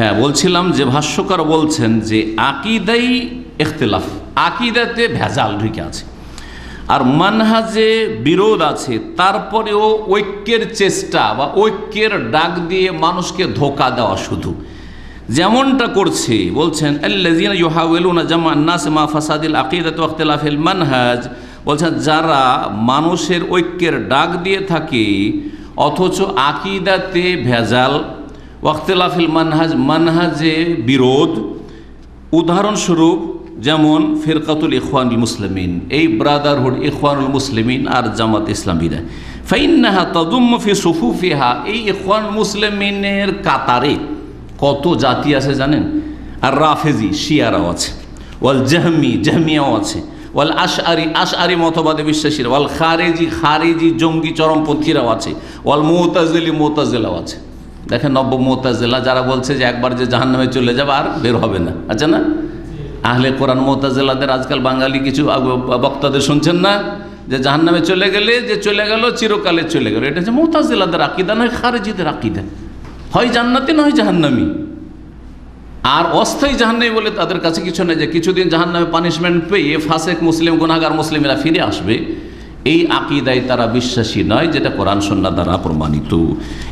হ্যাঁ বলছিলাম যে ভাষ্যকার বলছেন যে আকিদাই ইখতিলাফ। আকিদাতে ভেজাল ঢুকে আছে। আর মানহাজে বিরোধ আছে, তারপরেও ঐক্যের চেষ্টা বা ঐক্যের ডাক দিয়ে মানুষকে ধোকা দেওয়া শুধু। যেমনটা করছে, বলছেন, আল্লাযীনা ইউহাউলুনা জামা নাস মা ফাসাদিল আকিদাত ওয়া ইখতিলাফিল মানহাজ। বলছেন, যারা মানুষের ঐক্যের ডাক দিয়ে থাকে, অথচ আকিদাতে ভেজাল ওয়াক্তলাফিল মানহাজ, মানহাজে বিরোধ। উদাহরণস্বরূপ, যেমন ফিরকাতুল ইখওয়ানুল মুসলিমিন, এই ব্রাদারহুড ইখওয়ানুল মুসলিমিন আর জামাত ইসলামীরা। ফাইন্নাহা তদুম্ম ফি সুফুফিহা, এই ইখওয়ান মুসলিমিনের কাতারে কত জাতি আছে জানেন? আর রাফেজি, শিয়ারাও আছে। ওয়াল জাহমি, জাহমিয়াও আছে। ওয়াল আশআরি আশআরি মতবাদে বিশ্বাসীরা। ওয়াল খারেজি খারেজি জঙ্গি চরমপন্থীরাও আছে। ওয়াল মোতাজেলি, মোতাজেলাও আছে। দেখেন নব্য মোতাজেলা যারা বলছে যে একবার যে জাহান্নামে চলে যাবে আর বের হবে না। আচ্ছা না? আহলে কোরআন মোতাজেলাদের আজকাল বাঙালি কিছু বক্তাদের শুনছেন না? যে জাহান্নামে চলে গেলে যে চলে গেল, চিরকালে চলে গেল। এটা হচ্ছে মোতাজেলাদের আকিদা, নয় খারেজিদের আকিদা। হয় জান্নাতি, নয় জাহান্নামি। আর অস্থায়ী জাহান্নামি বলে তাদের কাছে কিছু নেই যে কিছুদিন জাহান্নামে পানিশমেন্ট পেয়ে ফাঁসেক, মুসলিম গুনাগার মুসলিমেরা ফিরে আসবে। এই আকিদায় তারা বিশ্বাসী নয়, যেটা কোরআন সন্না দ্বারা প্রমাণিত।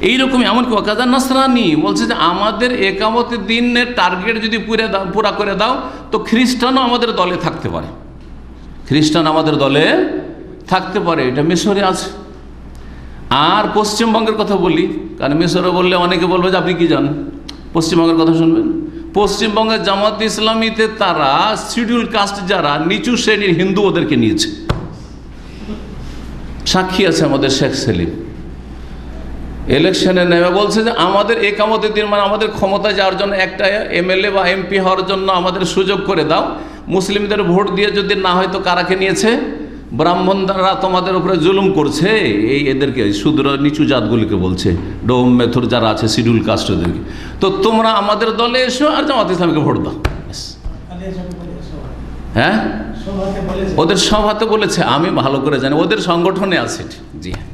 এইরকমই এমনকি ওকাজা নাসরানি বলছে যে আমাদের একামতের দিনের টার্গেট যদি পুরে দাও, পুরা করে দাও, তো খ্রিস্টানও আমাদের দলে থাকতে পারে। খ্রিস্টান আমাদের দলে থাকতে পারে, এটা মিশরে আছে। আর পশ্চিমবঙ্গের কথা বলি, কারণ মিশরে বললে অনেকে বলবে যে আপনি কি জানেন? পশ্চিমবঙ্গের কথা শুনবেন? পশ্চিমবঙ্গের জামাত ইসলামীতে তারা শিডিউল কাস্ট যারা, নিচু শ্রেণির হিন্দু ওদেরকে নিয়েছে। সাক্ষী আছে আমাদের শেখ সেলিম। ইলেকশনে নেমে বলছে যে আমাদের একামতের দিন মানে আমাদের ক্ষমতা যাওয়ার জন্য একটা এমএলএ বা এমপি হওয়ার জন্য আমাদের সুযোগ করে দাও। মুসলিমদের ভোট দিয়ে যদি না হয় তো কারাকে নিয়েছে? ব্রাহ্মণরা তোমাদের উপরে জুলুম করছে। এই এদেরকে শুদ্র নিচু জাতগুলিকে বলছে। ডোম মেথর যারা আছে শিডিউল কাস্ট ওদেরকে। তো তোমরা আমাদের দলে এসো আর জামাত ইসলামকে ভোট দাও। হ্যাঁ? ওদের সভাতে বলেছে আমি ভালো করে জানি ওদের সংগঠনে আছে এটি। জি হ্যাঁ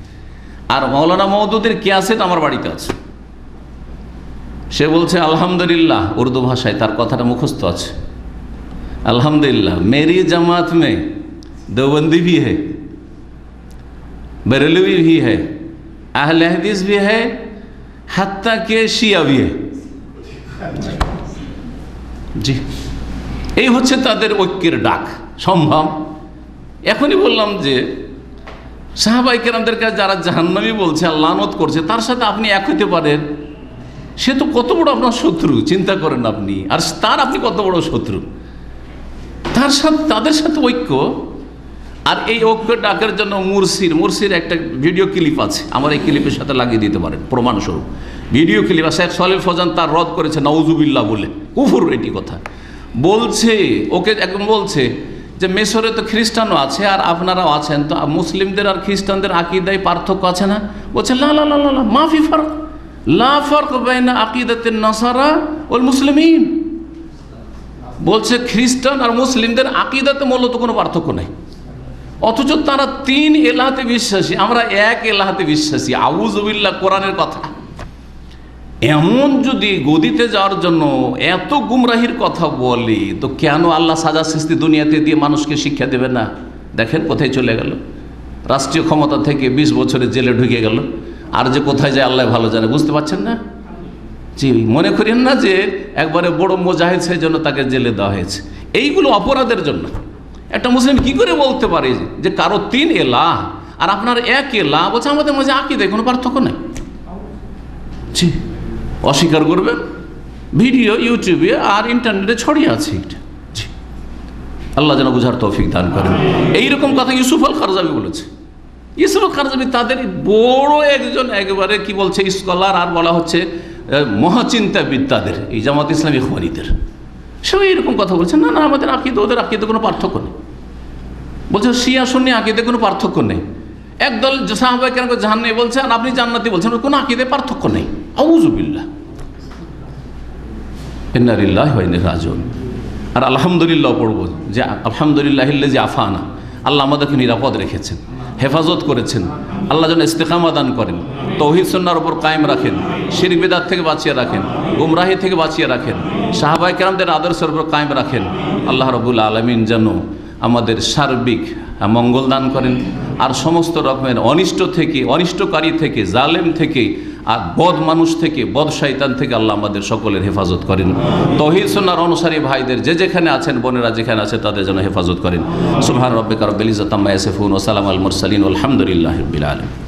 আর মৌলানা মৌদুদের ক্যাসেট আমার বাড়িতে আছে সে বলছে আলহামদুলিল্লাহ উর্দু ভাষায় তার কথাটা মুখস্থ আছে अल्हम्दुलिल्लाह मेरी जमात में देवबंदी भी है बरेलवी भी है अहल हदीस भी है हत्या के शिया भी है জি এই হচ্ছে তাদের ঐক্যের ডাক সম্ভব? এখনই বললাম যে সাহাবাই কেরামদের কাছে যারা জাহান্নামি বলছে আর লানত করছে, তার সাথে আপনি এক হইতে পারেন। সে তো কত বড় আপনার শত্রু, চিন্তা করেন আপনি। আর তার আপনি কত বড় শত্রু? তার সাথে, তাদের সাথে ঐক্য। আর এই ঐক্য ডাকের জন্য মুরসির মুরসির একটা ভিডিও ক্লিপ আছে। আমার এই ক্লিপের সাথে লাগিয়ে দিতে পারেন, প্রমাণস্বরূপ। ভিডিও ক্লিপ শেখ সলিল ফজান তার রদ করেছে নওজুবিল্লাহ বলে। কুফুর এটি কথা। বলছে, ওকে একদম বলছে যে মেসরে তো খ্রিস্টানও আছে আর আপনারাও আছেন, তো মুসলিমদের আর খ্রিস্টানদের আকিদায় পার্থক্য আছে না? বলছে, লা লা লা লা মাফি ফারক। লা ফারক বাইনা আকিদাতের নাসারা ওল মুসলিমিন। বলছে, খ্রিস্টান আর মুসলিমদের আকিদাতে মূলত কোনো পার্থক্য নেই। অথচ তারা তিন এলাহাতে বিশ্বাসী, আমরা এক এলাহাতে বিশ্বাসী। আউজবিল্লা কোরআনের কথা। এমন যদি গদিতে যাওয়ার জন্য এত গুমরাহির কথা বলি, তো কেন আল্লাহ সাজা সৃষ্টি দুনিয়াতে দিয়ে মানুষকে শিক্ষা দেবে না? দেখেন কোথায় চলে গেল। রাষ্ট্রীয় ক্ষমতা থেকে ২০ বছরে জেলে ঢুকে গেল। আর যে কোথায় যায় আল্লাহ ভালো জানে। বুঝতে পারছেন না? জি, মনে করেন না যে একবারে বড় মোজাহিদ সেই জন্য তাকে জেলে দেওয়া হয়েছে। এইগুলো অপরাধের জন্য। একটা মুসলিম কি করে বলতে পারে যে কারও তিন এলা আর আপনার এক এলা বলছে আমাদের মাঝে আঁকি দেয় কোনো পার্থক্য নেই। জি। অস্বীকার করবেন? ভিডিও ইউটিউবে আর ইন্টারনেটে ছড়িয়ে আছে এটা আল্লাহ যেন বুঝার তৌফিক দান করেন। এইরকম কথা ইউসুফ আল খারজাবি বলেছে। ইউসুফ আল খারজাবি তাদের বড় একজন একবারে কি বলছে স্কলার আর বলা হচ্ছে মহাচিন্তাবিদ তাদের এই জামাত ইসলামী খনিদের সবাই এরকম কথা বলছে না না আমাদের আকিদে ওদের আকিদে কোনো পার্থক্য নেই। বলছে শিয়া শুনি আকিদে কোনো পার্থক্য নেই। একদল সাহাবাই কেন জাহান নেই বলছে আর আপনি জান্নাতি বলছেন কোনো আকিদে পার্থক্য নেই। আউজুবিল্লাহ ইন্নারিল্লাহ রাজন আর আলহামদুলিল্লাহ পড়ব যে আলহামদুলিল্লাহ যে আফানা। আল্লাহ আমাদেরকে নিরাপদ রেখেছেন, হেফাজত করেছেন। আল্লাহ যেন ইস্তেকামা দান করেন, তৌহিদ সন্ন্যার ওপর কায়েম রাখেন শির বিদাত থেকে বাঁচিয়ে রাখেন, গুমরাহি থেকে বাঁচিয়ে রাখেন সাহাবাই কেরামদের আদর্শের উপর কায়েম রাখেন। আল্লাহ রবুল আলমিন যেন আমাদের সার্বিক মঙ্গল দান করেন। আর সমস্ত রকমের অনিষ্ট থেকে, অনিষ্টকারী থেকে, জালেম থেকে আর বদ মানুষ থেকে, বদ শয়তান থেকে আল্লাহ আমাদের সকলের হেফাজত করেন। তহিদ সোনার অনুসারী ভাইদের যে যেখানে আছেন, বোনেরা যেখানে আছে, তাদের যেন হেফাজত করেন। সুহান রব্বিকার রব্বিল এসেফুন ওসালাম আল মুরসালিন আলহামদুলিল্লাহ রবিল আলামিন।